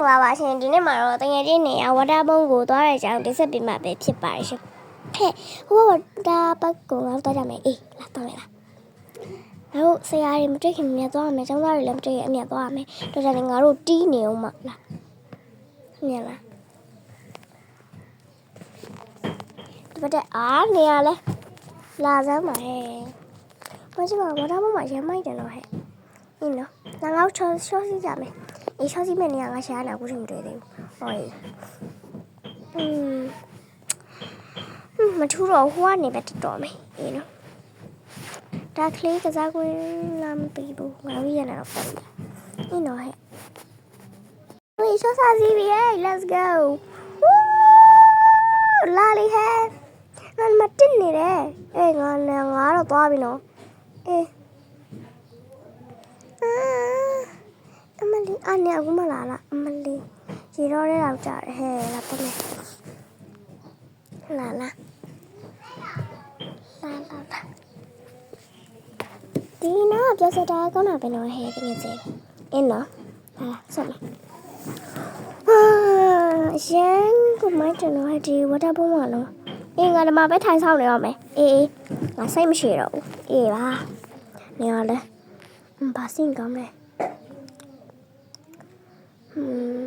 ္ဂလာပါရှင်ဒီနေ့မှာတော့တငယ်ချင်းနေရဝတာဘုံကိုသွားတဲ့အကြောင်းတင်ဆက်ပေးမှာပဲဖြစ်ပါတယ်ရှင်ဟဲ့ဟိုဝတာဘက်ကိုငါတို့သွားကြမယ်အေးလာတော့မယ်လားငါတို့ဆရာတွေမတွေ့ခင်မြတ်သွားရမယ်ကျောင်းသားတွေလည်းမတွေ့ရင်အမြတ်သွားရမယ်တော်ကြတယ်ငါတို့တီးနေအောင်မလားမြတ်လားဒီဘက်တဲ့အားနေရလဲလာစမ်းပါဟဲ့ဘာချင်မဝတာဘုံမှာရမ်းမိုက်တယ်နော်ဟဲ့အင်းနော်ငါငါတို့ချောချောစီကြမယ် အေးချောစီမဲ့နေရငါရှာနေအခုချိန်မတွေ့သေးဘူးဟောရေးอืมမထူတော့ဟိုကနေပဲတတော်မယ်အေးနော်ဒါကလေးကစားကွင်းလာမပြီးဘူးငါတို့ရနေတော့ပတ်ပြီအေးနော်ဟဲ့ဝေးချောစားစီပြီ let's go လာလီဟဲ့ငါမတင်နေတယ်အေးငါလည်းငါတော့သွားပြီနော်အေးအာ အမလီအနေအခုမလာလားအမလီရေတော့ရဲတော့ကြတယ်ဟဲ့လာတော့မယ်လာလာလာလာလာဒီနော်ပြောစတာကောင်းတာပဲနော်ဟဲ့တကယ်ချင်းအင်းနော်လာလာဆော့မယ်အာရန်ကိုမိုက်တယ်နော်ဟဲ့ဒီဝတ်တာပုံးမလို့အင်းငါဒီမှာပဲထိုင်ဆောင်နေတော့မယ်အေးအေးငါစိတ်မရှိတော့ဘူးအေးပါနေရလဲဘာစင်ကောင်းလဲ ဟွန်း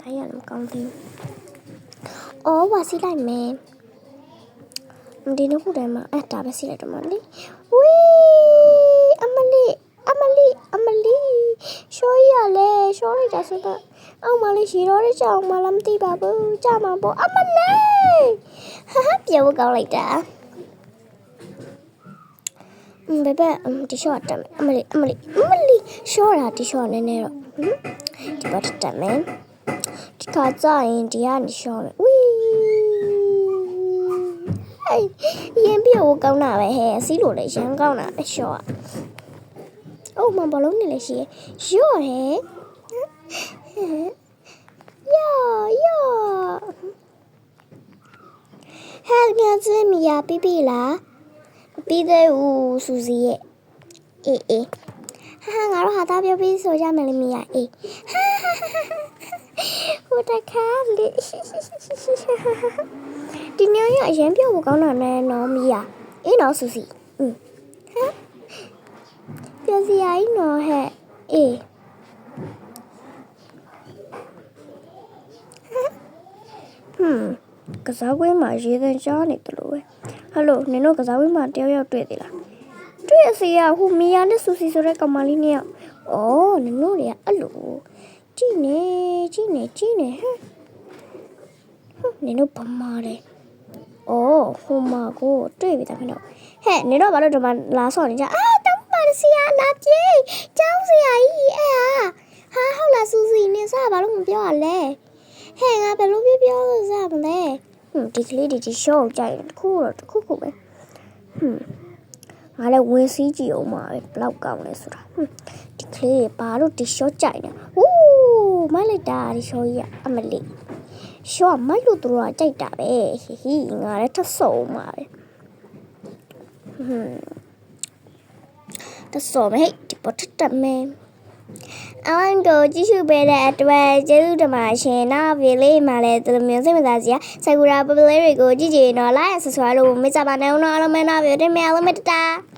တိုင်းရလည်းမကောင်းသေးဘူး။အော်ဝါစီလိုက်မယ်။ဒီနောက်ခုတည်းမှာအဲ့ဒါပဲစီလိုက်တော့မလေး။ဝီးအမလေးအမလေးအမလေးရှိုးရလေရှိုးလိုက်တာဆိုတော့အောက်မလေးရှိတော့တဲ့ကြောင်မလားမသိပါဘူး။ကြာမှာပေါ့အမလေး။ဟာဟာပြောကောင်းလိုက်တာ။ ဘယ်ဘက်ဒီရှော့တက်မယ်အမလေးအမလေးအမလေးရှော့တာဒီရှော့နည်းနည်းတော့ဟမ်ဒီဘက်တက်မယ်ဒီခါကျရင်ဒီကနေရှော့မယ်ဝီးအေးရင်ပြိုကောင်းတာပဲဟဲ့စီးလို့လည်းရမ်းကောင်းတာပဲရှော့อ่ะအိုးမဘလုံးနေလည်းရှိရရော့ဟဲ့ယောယောဟဲ့မြတ်စမီယာပြပြလား ပြီးသေးဦးစူစီရဲ့အေးအေးဟာငါတို့ဟာသားပြောပြီးဆိုကြမယ်လေမီယာအေးဟိုတခါလေးဒီညရအရင်ပြောဖို့ကောင်းတာနဲ့နော်မီယာအေးနော်ဆူစီอืมဟမ်ပြောစီအိုင်းနော်ဟဲ့အေးဟမ် ကစားကွင်းမှာရေသန့်ကြားနေတယ်လို့ပဲဟယ်လိုနင်တို့ကစားကွင်းမှာတယောက်ယောက်တွေ့သေးလားတွေ့ရစီရဟိုမီယာနဲ့ဆူစီဆိုတဲ့ကောင်မလေးနှစ်ယောက်ဩနင်တို့တွေကအဲ့လိုကြည့်နေကြည့်နေကြည့်နေဟမ်ဟမ်နင်တို့ဗမာတယ်။အော်ဟိုမှာကိုတွေ့ပြီတမီးတို့ဟဲ့နင်တို့ဘာလို့ဒီမှာလာဆော့နေကြအာတောင်းပါဆရာလာပြေးကျောင်းဆရာကြီးအဲ့ဟာဟာဟုတ်လားစူစီနင်စားဘာလို့မပြောရလဲဟဲ့ငါဘယ်လိုပြောပြောလို့စားမလဲ ဟွန်းဒီကလေးဒီဒီရှော့ကြိုက်တယ်တခုတော့တခုခုပဲဟွန်းငါလည်းဝင်စည်းကြည့်အောင်ပါပဲဘလောက်ကောင်းလဲဆိုတာဟွန်းဒီကလေးဘာလို့ဒီရှော့ကြိုက်နေဟူးမိုက်လိုက်တာဒီရှော့ကြီးကအမလေးရှော့မိုက်လို့သူတို့ကကြိုက်တာပဲဟီဟီငါလည်းထပ်ဆုံပါပဲဟွန်းတဆောမဲဒီပေါ်ထတက်မဲ အဝန်ကိုကြည့်ရှုပေးတဲ့အတွက်ကျေးဇူးတင်ပါရှင်။နောက်ဗီလေးမှာလည်းဒီလိုမျိုးစိတ်ဝင်စားစရာဆာကူရာပပလေးတွေကိုကြည့်ကြည့်တော့ like subscribe လို့မကြပါနဲ့ဦးနော်အားလုံးပဲနောက်ဗီတင်မယ်အားလုံးပဲတတား